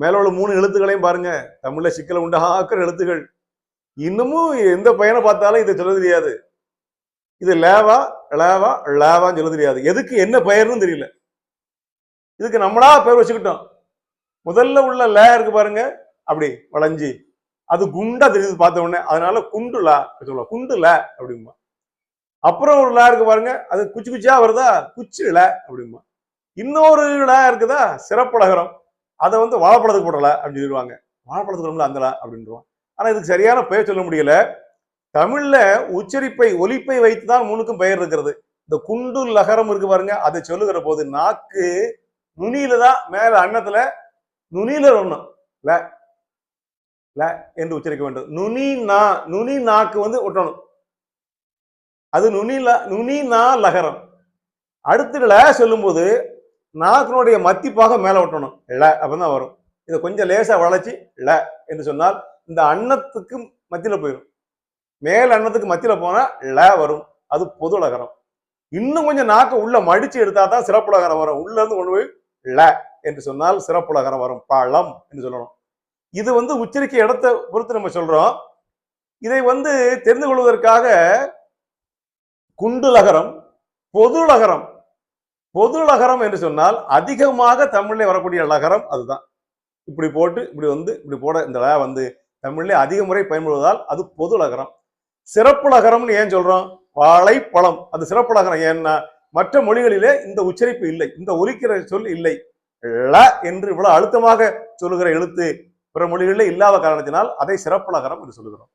மேலே உள்ள மூணு எழுத்துக்களையும் பாருங்க. தமிழ்ல சிக்கலை உண்டாக்குற எழுத்துக்கள் இன்னமும் எந்த பையனை பார்த்தாலும் இதை சொல்ல தெரியாது. இது லேவா லேவா லேவான்னு சொல்ல தெரியாது. எதுக்கு என்ன பெயர்னு தெரியல. இதுக்கு நம்மளா பேர் வச்சுக்கிட்டோம். முதல்ல உள்ள லே இருக்கு பாருங்க. அப்படி வளைஞ்சி. அது குண்டா தெரியுது பார்த்த உடனே அதனால குண்டு லா சொல்லலாம் குண்டு ல அப்படிம்பா. அப்புறம் ஒரு லே இருக்கு பாருங்க. அது குச்சி குச்சியா வருதா? குச்சி ல அப்படிம்பா. இன்னொரு ல இருக்குதா? சிறப்புலகரம். அதை வந்து வாழைப்பழத்துக்கு போடலை அப்படின்னு சொல்லுவாங்க. வாழைப்பழத்துக்கு ரொம்ப அந்தலா ல அப்படின்றோம் ஆனா இதுக்கு சரியான பெயர் சொல்ல முடியல. தமிழ்ல உச்சரிப்பை ஒலிப்பை வைத்து தான் மூணுக்கும் பெயர் இருக்கிறது. இந்த குண்டு லகரம் இருக்கு பாருங்க அதை சொல்லுகிற போது நாக்கு நுனியில தான் மேல அன்னத்துல நுனியில ஒண்ணும் ல ல என்று உச்சரிக்க வேண்டும். நுனி நா நுனி நாக்கு வந்து ஒட்டணும். அது நுனி ல நுனி நா லகரம். அடுத்து ல சொல்லும்போது நாக்கினுடைய மத்திப்பாக மேலே ஒட்டணும். ல அப்பதான் வரும். இதை கொஞ்சம் லேசாக வளைச்சி ல என்று சொன்னால் இந்த அன்னத்துக்கு மத்தியில் போயிடும் மேல் அன்னத்துக்கு மத்தியில் போனால் ல வரும். அது பொது லகரம் இன்னும் கொஞ்சம் நாக்கை உள்ள மடிச்சு எடுத்தா தான் சிறப்புலகரம் வரும். உள்ள இருந்து கொண்டு போய் ல என்று சொன்னால் சிறப்புலகரம் வரும். பழம் என்று சொல்லணும். இது வந்து உச்சரிக்க இடத்தை பொறுத்து நம்ம சொல்றோம். இதை வந்து தெரிந்து கொள்வதற்காக குண்டு லகரம் பொது லகரம் பொது லகரம் என்று சொன்னால் அதிகமாக தமிழ்ல வரக்கூடிய லகரம் அதுதான். இப்படி போட்டு இப்படி வந்து இப்படி போட இந்த ல வந்து தமிழ்ல அதிக முறை பயன்படுவதால் அது பொது லகரம் சிறப்பு லகரம்னு ஏன் சொல்றோம்? வாழைப்பழம். அது சிறப்பு லகரம் ஏன்னா மற்ற மொழிகளிலே இந்த உச்சரிப்பு இல்லை. இந்த ஒலிக்கிற சொல் இல்லை. ல என்று இவ்வளவு அழுத்தமாக சொல்லுகிற எழுத்து பிற மொழிகளில் இல்லாத காரணத்தினால் அதை சிறப்பு லகரம் என்று சொல்லுகிறோம்.